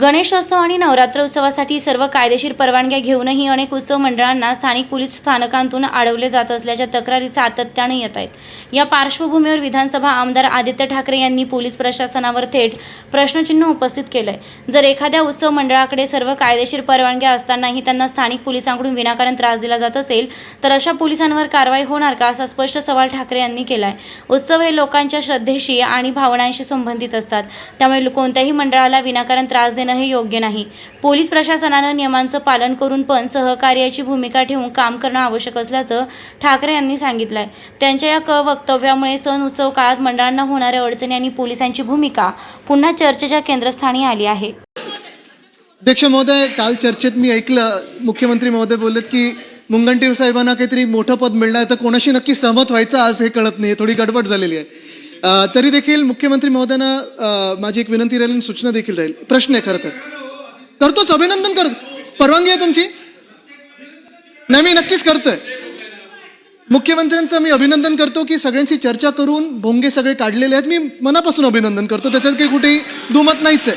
गणेशोत्सव आणि नवरात्र उत्सवासाठी सर्व कायदेशीर परवानग्या घेऊनही अनेक उत्सव मंडळांना स्थानिक पोलीस स्थानकांतून अडवले जात असल्याच्या तक्रारी सातत्याने येत आहेत. या पार्श्वभूमीवर विधानसभा आमदार आदित्य ठाकरे यांनी पोलीस प्रशासनावर थेट प्रश्नचिन्ह उपस्थित केलंय. जर एखाद्या उत्सव मंडळाकडे सर्व कायदेशीर परवानग्या असतानाही त्यांना स्थानिक पोलिसांकडून विनाकारण त्रास दिला जात असेल तर अशा पोलिसांवर कारवाई होणार का असा स्पष्ट सवाल ठाकरे यांनी केलाय. उत्सव हे लोकांच्या श्रद्धेशी आणि भावनांशी संबंधित असतात. त्यामुळे कोणत्याही मंडळाला विनाकारण त्रास देणं हे योग्य नाही. पोलीस प्रशासनानं नियमांचं पालन करून पण सहकार्याची भूमिका ठेवून काम करणं आवश्यक असल्याचं ठाकरे यांनी सांगितलंय. त्यांच्या या क वक्तव्यामुळे सण उत्सव काळात मंडळांना होणाऱ्या अडचणी आणि पोलिसांची भूमिका पुन्हा चर्चेच्या केंद्रस्थानी आली आहे. अध्यक्ष महोदय काल चर्चेत मी ऐकलं मुख्यमंत्री महोदय बोललेत की मुंगंटीर साहेबांना काहीतरी मोठं पद मिळणार तर कोणाशी नक्की सहमत व्हायचं आज हे कळत नाही थोडी गडबड झालेली आहे. तरी देखील मुख्यमंत्री महोदयांना माझी एक विनंती राहील आणि सूचना देखील राहील. प्रश्न आहे खरं तर. करतोच अभिनंदन करतो. परवानगी आहे तुमची? नाही मी नक्कीच करतोय. मुख्यमंत्र्यांचं मी अभिनंदन करतो की सगळ्यांशी चर्चा करून भोंगे सगळे काढलेले आहेत. मी मनापासून अभिनंदन करतो. त्याच्यात काही कुठेही दुमत नाहीच आहे.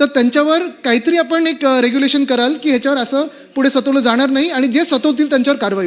तर त्यांच्यावर काहीतरी आपण एक रेग्युलेशन कराल की ह्याच्यावर असं पुढे सतवलं जाणार नाही आणि जे सतवतील त्यांच्यावर कारवाई